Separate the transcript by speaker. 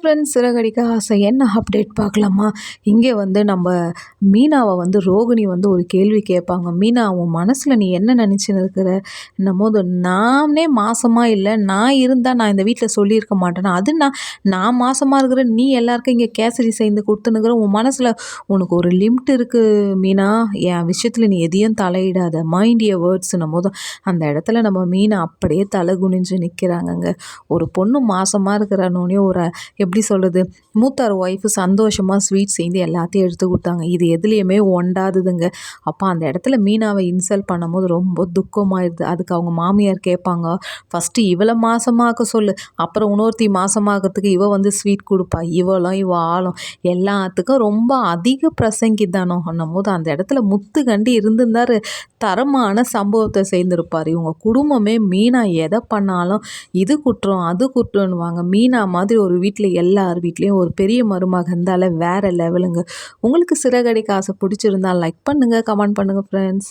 Speaker 1: Friends Siragadikka ஆசை. என்ன update பார்க்கலாமா? இங்கே வந்து நம்ம மீனாவை வந்து ரோகிணி வந்து ஒரு கேள்வி கேட்பாங்க. மீனா உன் மனசில் நீ என்ன நினச்சின்னு இருக்கிற என்னும் போது நானே மாசமாக இல்லை. நான் இருந்தால் நான் இந்த வீட்டில் சொல்லியிருக்க மாட்டேன்னா அது நான் நான் மாசமாக இருக்கிற நீ எல்லாருக்கும் இங்கே கேசரி செய்து கொடுத்துனுக்குற உன் மனசில் உனக்கு ஒரு லிமிட் இருக்குது மீனா. என் விஷயத்தில் நீ எதையும் தலையிடாத. மைண்ட் ஏ வேர்ட்ஸ்னும் போது அந்த இடத்துல நம்ம மீனை அப்படியே தலை குனிஞ்சு நிற்கிறாங்கங்க ஒரு பொண்ணு மாசமாக இருக்கிறனோடனே ஒரு எப்படி சொல்கிறது மூத்தார் ஒய்ஃபு சந்தோஷமாக ஸ்வீட் செய்து எல்லாத்தையும் எடுத்து கொடுத்தாங்க. இது எதுலேயுமே ஒண்டாதுதுங்க. அப்போ அந்த இடத்துல மீனாவை இன்சல்ட் பண்ணும்போது ரொம்ப துக்கமாயிருது. அதுக்கு அவங்க மாமியார் கேட்பாங்க ஃபஸ்ட்டு இவளை மாசமாக்க சொல்லு. அப்புறம் இன்னொருத்தி மாசமாகிறதுக்கு இவ வந்து ஸ்வீட் கொடுப்பா. இவளும் இவ ஆளும். எல்லாத்துக்கும் ரொம்ப அதிக பிரசங்கிதானோ போது அந்த இடத்துல முத்து கண்டி இருந்திருந்தாரு. தரமான சம்பவத்தை செய்திருப்பார் இவங்க குடும்பமே மீனா எதை பண்ணாலும் இது குற்றம் அது குற்றம்னுவாங்க மீனா மாதிரி ஒரு வீட்டில் எல்லார் வீட்லேயும் ஒரு பெரிய மருமக இருந்தால வேறு லெவலுங்க உங்களுக்கு சிறகடிக்க ஆசை பிடிச்சிருந்தா லைக் பண்ணுங்கள் கமெண்ட் பண்ணுங்கள் ஃப்ரெண்ட்ஸ்